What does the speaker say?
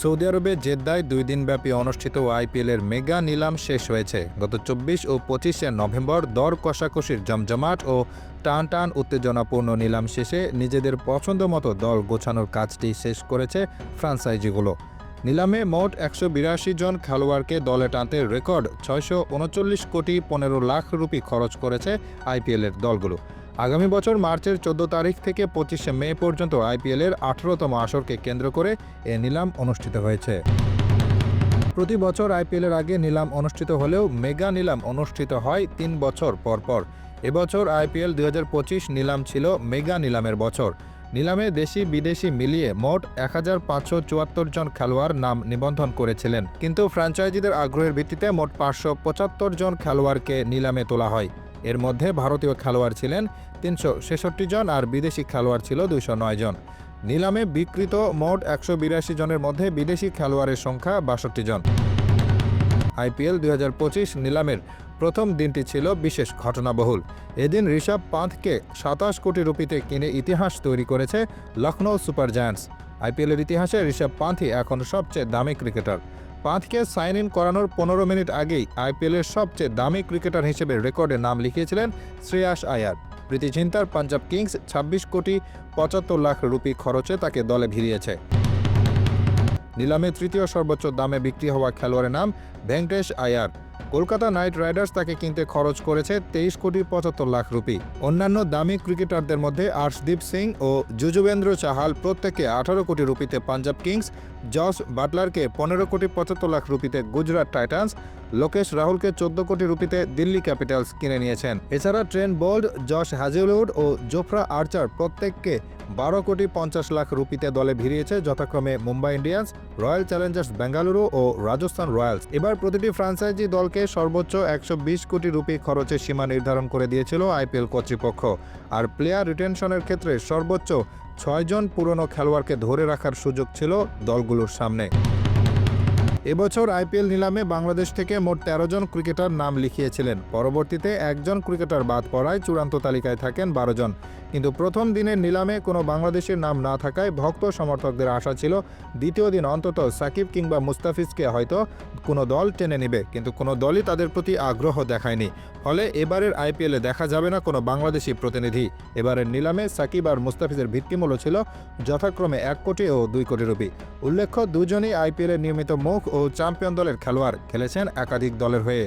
Saudi আরবে জেদ্দায় দুই দিনব্যাপী অনুষ্ঠিত আইপিএলের মেগা নিলাম শেষ হয়েছে। গত চব্বিশ ও পঁচিশে নভেম্বর দর কষাকষির জমজমাট ও টান টান উত্তেজনাপূর্ণ নিলাম শেষে নিজেদের পছন্দ মতো দল গোছানোর কাজটি শেষ করেছে ফ্রাঞ্চাইজিগুলো। নিলামে মোট একশো বিরাশি জন খেলোয়াড়কে দলে টানতে রেকর্ড ছয়শো উনচল্লিশ কোটি পনেরো লাখ রুপি খরচ করেছে আইপিএলের দলগুলো। আগামী বছর মার্চের চোদ্দ তারিখ থেকে পঁচিশে মে পর্যন্ত আইপিএলের আঠারোতম আসরকে কেন্দ্র করে এ নিলাম অনুষ্ঠিত হয়েছে। প্রতি বছর আইপিএলের আগে নিলাম অনুষ্ঠিত হলেও মেগা নিলাম অনুষ্ঠিত হয় তিন বছর পর পর। এবছর আইপিএল দুই হাজার পঁচিশ নিলাম ছিল মেগা নিলামের বছর। নিলামে দেশি বিদেশি মিলিয়ে মোট এক হাজার পাঁচশো চুয়াত্তর জন খেলোয়াড় নাম নিবন্ধন করেছিলেন। কিন্তু ফ্র্যাঞ্চাইজিদের আগ্রহের ভিত্তিতে মোট পাঁচশো পঁচাত্তর জন খেলোয়াড়কে নিলামে তোলা হয়। এর মধ্যে ভারতীয় খেলোয়াড় ছিলেন তিনশো ছেষট্টি জন আর বিদেশি খেলোয়াড় ছিল নয় জন। নিলামে বিকৃত মোট একশো বিরাশি জনের মধ্যে বিদেশি খেলোয়াড়ের সংখ্যা বাষট্টি জন। আইপিএল দুই হাজার পঁচিশ নিলামের প্রথম দিনটি ছিল বিশেষ ঘটনাবহুল। এদিন ঋষভ পান্থকে সাতাশ কোটি রুপিতে কিনে ইতিহাস তৈরি করেছে লখনৌ সুপার জায়ান্টস। আইপিএলের ইতিহাসে ঋষভ পান্থই এখন সবচেয়ে দামি ক্রিকেটার। পান্থকে সাইন ইন করানোর পনেরো মিনিট আগেই আইপিএলের সবচেয়ে দামি ক্রিকেটার হিসেবে রেকর্ডে নাম লিখিয়েছিলেন শ্রেয়াস আয়ার। প্রীতি চিন্তার পাঞ্জাব কিংস ছাব্বিশ কোটি পঁচাত্তর লাখ রুপি খরচে তাকে দলে ভিড়িয়েছে। নিলামে তৃতীয় সর্বোচ্চ দামে বিক্রি হওয়া খেলোয়াড়ের নাম ভেঙ্কটেশ আয়ার। কলকাতা নাইট রাইডার্স তাকে কিনতে খরচ করেছে তেইশ কোটি পঁচাত্তর লাখ রুপি। অন্যান্য দামি ক্রিকেটারদের মধ্যে আর্শদীপ সিং ও যুজুবেন্দ্র চাহাল প্রত্যেকে আঠারো কোটি রুপিতে পাঞ্জাব কিংস, জস বাটলারকে পনেরো কোটি পঁচাত্তর লাখ রুপিতে গুজরাট টাইটান্স লোকেশ রাহুলকে চোদ্দ কোটি রুপিতে দিল্লি ক্যাপিটালস কিনে নিয়েছেন। এছাড়া ট্রেন বোল্ড, জশ হ্যাজেলউড ও জোফরা আর্চার প্রত্যেককে বারো কোটি পঞ্চাশ লাখ রুপিতে দলে ভিড়িয়েছে যথাক্রমে Mumbai Indians, Royal Challengers Bengaluru ও রাজস্থান রয়্যালস। এবার প্রতিটি ফ্রাঞ্চাইজি দলকে সর্বোচ্চ একশো বিশ কোটি রুপি খরচের সীমা নির্ধারণ করে দিয়েছিল আইপিএল কর্তৃপক্ষ। আর প্লেয়ার রিটেনশনের ক্ষেত্রে সর্বোচ্চ ছয়জন পুরনো খেলোয়াড়কে ধরে রাখার সুযোগ ছিল দলগুলোর সামনে। এবছর আইপিএল নিলামে বাংলাদেশ থেকে মোট তেরো জন ক্রিকেটার নাম লিখিয়েছিলেন। পরবর্তীতে একজন ক্রিকেটার বাদ পড়ায় চূড়ান্ত তালিকায় থাকেন বারো জন। কিন্তু প্রথম দিনের নিলামে কোনো বাংলাদেশের নাম না থাকায় ভক্ত সমর্থকদের আশা ছিল দ্বিতীয় দিন অন্তত সাকিব কিংবা মুস্তাফিজকে হয়তো কোনো দল টেনে নেবে, কিন্তু কোনো দলই তাদের প্রতি আগ্রহ দেখায়নি। ফলে এবারের আইপিএলে দেখা যাবে না কোনো বাংলাদেশি প্রতিনিধি। এবারের নিলামে সাকিব আর মুস্তাফিজের ভিত্তিমূল্য ছিল যথাক্রমে এক কোটি ও দুই কোটি রুপি। উল্লেখ্য, দুজনই আইপিএলের নিয়মিত মুখ ও চ্যাম্পিয়ন দলের খেলোয়াড় খেলেছেন একাধিক দলের হয়ে।